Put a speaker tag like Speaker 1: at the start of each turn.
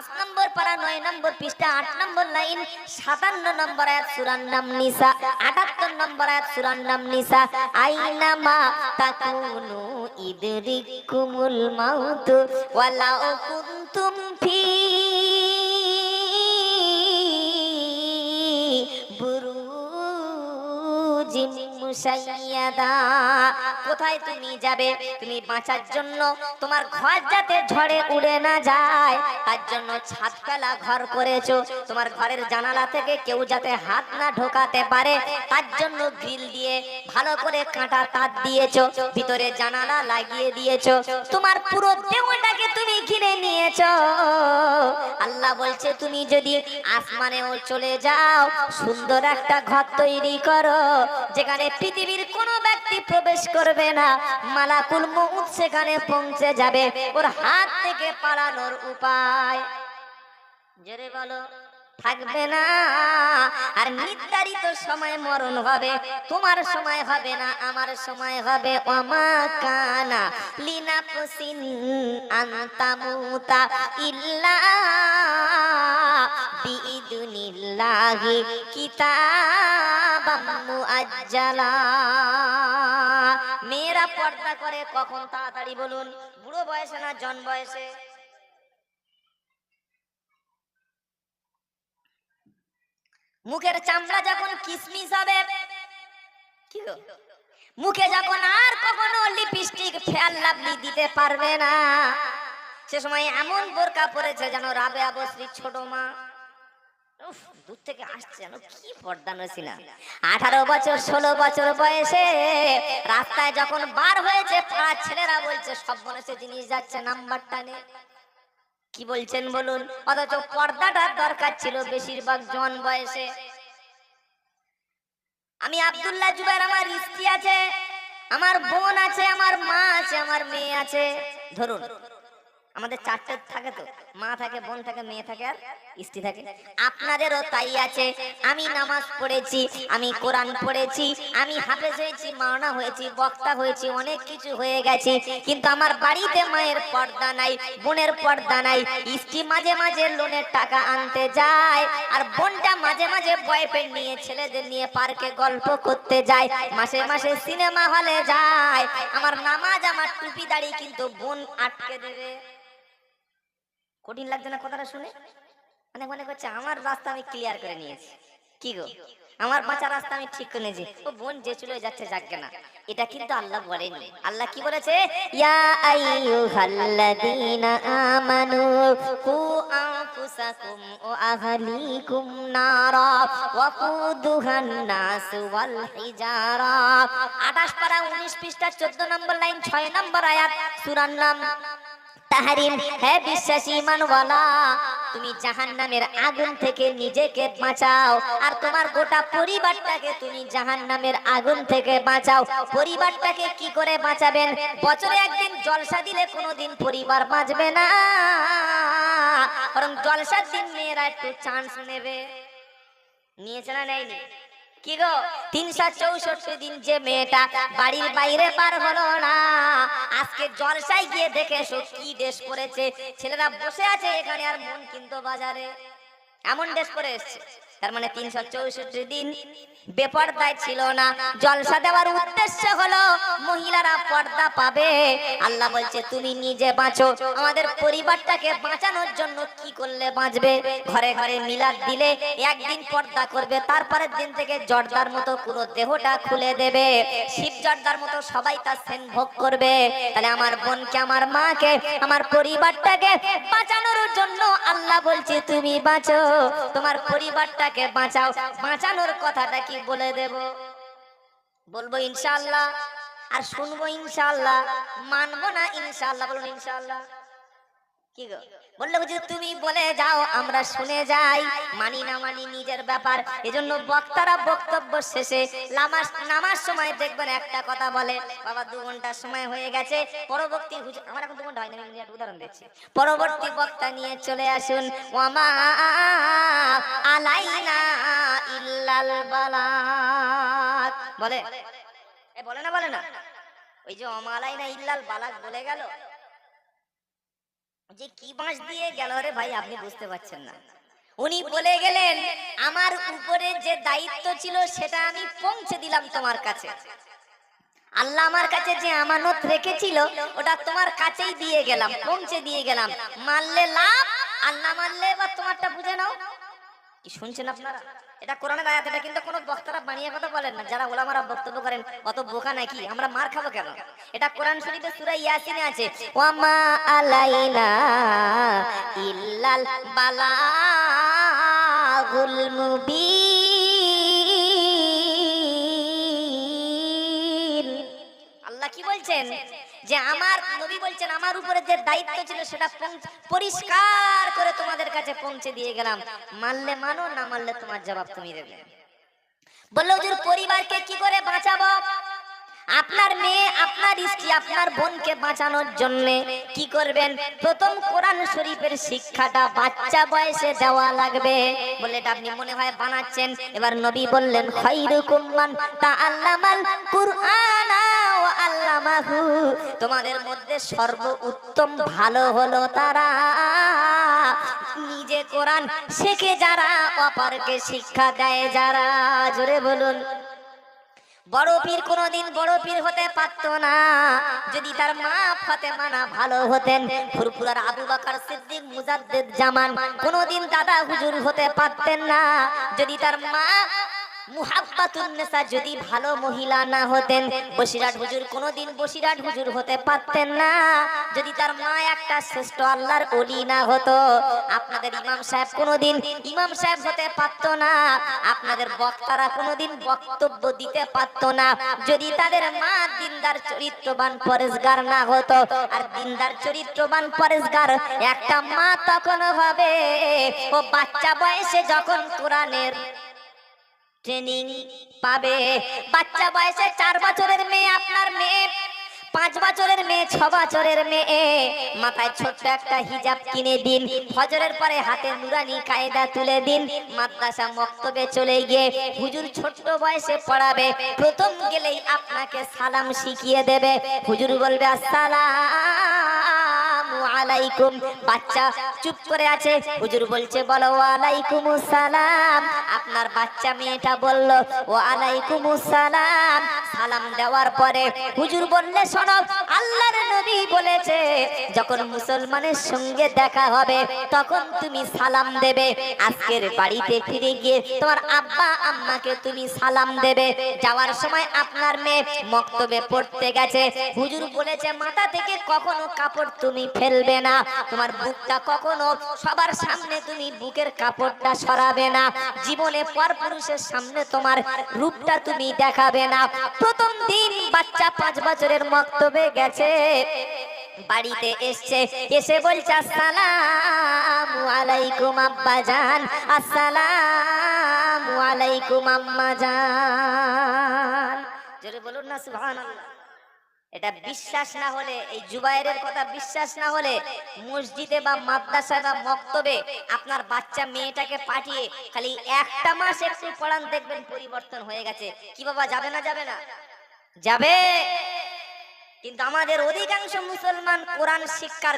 Speaker 1: পাঁচ নম্বর পারা নয় নম্বর পৃষ্ঠা, আট নম্বর লাইন, সাতান্ন নম্বর আয়াত সুরার নাম নিসা, আটাত্তর নম্বর আয়াত সুরার নাম নিসা। আইনা মা তাকুনু মাউত, ওয়ালাউ কুনতুম ফি কোথায় তুমি যাবে? তুমি বাঁচার জন্য তোমার ঘর যাতে ঝড়ে উড়ে না যায়, তার জন্য ছাদ ফেলা ঘর করেছ। তোমার ঘরের জানালা থেকে কেউ যাতে হাত না ঢোকাতে পারে, তার জন্য গ্রিল দিয়ে ভালো করে কাঁটা তার দিয়েছ, ভিতরে জানালা লাগিয়ে দিয়েছ। তোমার পুরো দেহটাকে তুমি ঘিরে নিয়েছো। আল্লাহ বলছে, তুমি যদি আসমানেও চলে যাও, সুন্দর একটা ঘর তৈরি করো, যেখানে পৃথিবীর কোনো ব্যক্তি প্রবেশ করবে না। মালাকুল মউত সেখানে পৌঁছে যাবে। ওর হাত থেকে পালানোর উপায়। জোরে বলো। থাকবে না। আর নির্ধারিত সময় মরণ হবে, তোমার সময় হবে না, আমার সময় হবে। অমা কানা লিনা পুসিন আন্তামুতা ইল্লা বিইদুনিল্লাহি কিতাবাম মুআজ্জালা। মেয়েরা পর্দা করে কখন তাড়াতাড়ি বলুন, বুড়ো বয়সে না জন বয়সে? মুখের চামড়া যখন কিসমিস হবে? মুখে যখন আর কখনো লিপস্টিক ফেয়ার লাভলি দিতে পারবে না। সে সময় এমন বোরকা পরেছে যেন রাবে আবশ্রীর ছোট মা। দূর থেকে আসছে যেন কি পর্দা আঠারো বছর, ষোলো বছর বয়সে রাস্তায় যখন বার হয়েছে ছেলেরা বলছে, সব বয়সে জিনিস যাচ্ছে নাম্বারটা নে। কি বলছেন বলুন? অথচ পর্দাটার দরকার ছিল বেশিরভাগ জন বয়সে। আমি আবদুল্লাহ জুবাইর আমার স্ত্রী আছে, আমার বোন আছে, আমার মা আছে, আমার মেয়ে আছে। ধরুন। আমাদের চারটে থাকে তো মা থাকে বোন থাকে মেয়ে থাকে আর স্ত্রী থাকে। আপনাদেরও তাই আছে আমি নামাজ পড়েছি আমি কোরআন পড়েছি আমি হাফেজ হয়েছি মাওনা হয়েছি বক্তা হয়েছি অনেক কিছু হয়ে গেছে কিন্তু আমার বাড়িতে মায়ের পর্দা নাই বোনের পর্দা নাই স্ত্রী মাঝে মাঝে লোনের টাকা আনতে যায় আর বোনটা মাঝে মাঝে বয়ফ্রেন্ড নিয়ে ছেলেদের নিয়ে পার্কে গল্প করতে যায় মাসে মাসে সিনেমা হলে যায়। আমার নামাজ আমার টুপি দাড়ি কিন্তু বোন আটকে দেবে। কঠিন লাগছে না কথাটা শুনে? মানে মনে করছে আমার রাস্তা আমি ক্লিয়ার করে নিয়েছি। কি গো? আমার বাঁচার রাস্তা আমি ঠিক করে নিয়েছি। ও বোন যে চলে যাচ্ছে যাকে না। এটা কিন্তু আল্লাহ বলেনি আল্লাহ কি বলেছে? ইয়া আইয়ুহাল্লাযীনা আমানু কু আনফুসাকুম ওয়া আহলিকুম নারা ওয়া কুদুহান নাস ওয়াল হিজারা। 28 পারা 19 পৃষ্ঠা 14 নম্বর লাইন 6 নম্বর আয়াত, সূরার নাম তাহারিম, হে বিশ্বাসী মানবালা তুমি জাহান্নামের আগুন থেকে নিজেকে বাঁচাও, আর তোমার গোটা পরিবারটাকে তুমি জাহান্নামের আগুন থেকে বাঁচাও। পরিবারটাকে কি করে বাঁচাবেন? বছরে একদিন জলসা দিলে কোনোদিন পরিবার বাঁচবে না। বরং জলসার দিন মেয়েরা একটু চান্স নেবে। নিয়েছে না নেয়নি। কি গো? চৌষট্টি দিন যে মেয়েটা বাড়ির বাইরে পার হলো না। আজকে জলসায় গিয়ে দেখে কি করেছে। ছেলেরা বসে আছে এখানে আর মন বাজারে। এমন দেশ করে এসছে। তার মানে তিনশো চৌষট্টি দিন বেপর্দায় ছিল না। জলসা দেওয়ার উদ্দেশ্য হলো, মহিলারা পর্দা পাবে। আল্লাহ বলছে, তুমি নিজে বাঁচো। আমাদের পরিবারটাকে বাঁচানোর জন্য কি করলে বাঁচবে? ঘরে ঘরে মিলাদ দিলে একদিন পর্দা করবে, তারপরের দিন থেকে জর্দার মতো পুরো দেহটা খুলে দেবে। শিব জর্দার মতো সবাই তার সেন ভোগ করবে। তাহলে আমার বোনকে, আমার মাকে, আমার পরিবারটাকে বাঁচানোর জন্য আল্লাহ বলছে, তুমি বাঁচো। তোমার পরিবারটাকে বাঁচাও। বাঁচানোর কথাটা কি বলে দেব? বলব ইনশাল্লাহ আর শুনব ইনশাল্লাহ মানবো না ইনশাল্লাহ বলুন গো বললে তুমি বলে যাও আমরা শুনে যাই। মানি না মানি নিজের ব্যাপার। এজন্য বক্তারা বক্তব্য শেষে নামাজ নামাজ সময় দেখবেন একটা কথা বলে বাবা দু ঘণ্টার সময় হয়ে গেছে। পরবর্তী হুজুর আমার এখন দু ঘণ্টা আমি একটা উদাহরণ দিচ্ছি। পরবর্তী বক্তা নিয়ে চলে আসুন ওয়ামা আলাইনা ইল্লাল বালাক। বলে। এ বলে না বলে না। ওই যে ওয়ামা আলাইনা ইল্লাল বালাক বলে গেল। যে কি বাঁশ দিয়ে গেল রে ভাই আপনি বুঝতে পারছেন না। উনি বলে গেলেন আমার উপরে যে দায়িত্ব ছিল সেটা আমি পৌঁছে দিলাম তোমার কাছে। আল্লাহ আমার কাছে যে আমানত রেখেছিল ওটা তোমার কাছেই দিয়ে গেলাম পৌঁছে দিয়ে গেলাম। মারলে লাভ আর না মারলে বা তোমারটা বুঝে নাও। কি শুনছেন আপনারা? এটা কোরআনের আয়াত, এটা কিন্তু কোনো বক্তারা বানিয়ে কথা বলেন না। যারা ওলামারা বক্তব্য করেন, অত বোকা নাকি আমরা মার খাব কেন? এটা কোরআন শরীফে সূরা ইয়াসিনে আছে, ওয়ামা আলাইনা ইল্লাল বালাগুল মুবিন। আল্লাহ কি বলছেন? যে আমার নবী বলছেন, আমার উপরে যে দায়িত্ব ছিল সেটা পরিষ্কার করে তোমাদের কাছে পৌঁছে দিয়ে গেলাম। মানলে মানো, না মানলে তোমার জবাব তুমি দেবে। বলল, হুজুর, পরিবারকে কি করে বাঁচাবো? আপনার মেয়ে, আপনার স্ত্রী, আপনার বোনকে বাঁচানোর জন্য কি করবেন? প্রথম কোরআন শরীফের শিক্ষাটা বাচ্চা বয়সে দেওয়া লাগবে। বলে এটা আপনি মনে হয় বানাচ্ছেন? এবার নবী বললেন খাইরুকুম মান তাআল্লামাল কুরআনা। আল্লামাহু, তোমাদের মধ্যে সর্ব উত্তম ভালো হলো তারা। নিজে কোরআন শেখে যারা, অপরকে শিক্ষা দেয় যারা। জোরে বলুন। বড় পীর কোনোদিন বড় পীর হতে পারত না। যদি তার মা ফাতেমা না ভালো হতেন, ফুরফুরার আবু বাকার সিদ্দিক মুজাদ্দিদ জামান কোনোদিন দাদা হুজুর হতে পারতেন না। যদি তার মা যদি ভালো মহিলা না হতেন বসিরাট হুজুর কোনোদিন বসিরাট হুজুর হতে পারতেন না। যদি তার মা একটা শ্রেষ্ঠ আল্লাহর ওলি না হতো, আপনাদের ইমাম সাহেব কোনোদিন ইমাম সাহেব হতে পারত না। আপনাদের বক্তারা কোনোদিন বক্তব্য দিতে পারত না। যদি তাদের মা দিনদার চরিত্রবান পরেশগার না হতো, আর দিনদার চরিত্রবান পরেশগার একটা মা তখন হবে। ও বাচ্চা বয়সে যখন কোরআনের ট্রেনিং পাবে। বাচ্চা বয়সে চার বছরের মেয়ে আপনার মেয়ে, পাঁচ বছরের মেয়ে, ছ বছরের মেয়ে। মাথায় ছোট্ট একটা হিজাব কিনে দিন হজরের পরে হাতে নুরানি কায়দা তুলে দিন। মাদ্রাসা মক্তবে চলে গিয়ে হুজুর ছোট্ট বয়সে পড়াবে। প্রথম গেলেই আপনাকে সালাম শিখিয়ে দেবে। হুজুর বলবে, আসসালামু। আলাইকুম। বাচ্চা চুপ করে আছে। হুজুর বলছে, বলো ওয়ালাইকুম সালাম আপনার বাচ্চা মেয়েটা বলল ও আলাইকুম সালাম সালাম দেওয়ার পরে হুজুর বললে, শোনো, আল্লাহর নবী বলেছে, যখন মুসলমানের সঙ্গে দেখা হবে, তখন তুমি সালাম দেবে। আজকের বাড়িতে ফিরে গিয়ে তোমার আব্বা, আম্মাকে তুমি সালাম দেবে। যাওয়ার সময় আপনার মেয়ে মক্তবে পড়তে গেছে। হুজুর বলেছে, মাথা থেকে কখনো কাপড় তুমি ফেলবে না। তোমার বুকটা কখনো সবার সামনে তুমি বুকের কাপড়টা সরাবে না। জীবনে পর পুরুষের সামনে তোমার রূপটা তুমি দেখাবে না। প্রথম দিন বাচ্চা পাঁচ বছরের মক্তবে গেছে, বাড়িতে এসছে, এসে বলছে, আসসালাম আলাইকুম আব্বা জান, আসসালাম আলাইকুম আম্মা জান। জোরে বলুন না, সুবহানাল্লাহ। এটা বিশ্বাস না হলে, এই জুবাইরের কথা বিশ্বাস না হলে মসজিদে বা মাদ্রাসায় বা মক্তবে আপনার বাচ্চা মেয়েটাকে পাঠিয়ে খালি একটা মাস একটু পড়ান, দেখবেন পরিবর্তন হয়ে গেছে। কি বাবা, যাবে না যাবে না? যাবে। কিন্তু আমাদের অধিকাংশ মুসলমান কোরআন শিক্ষার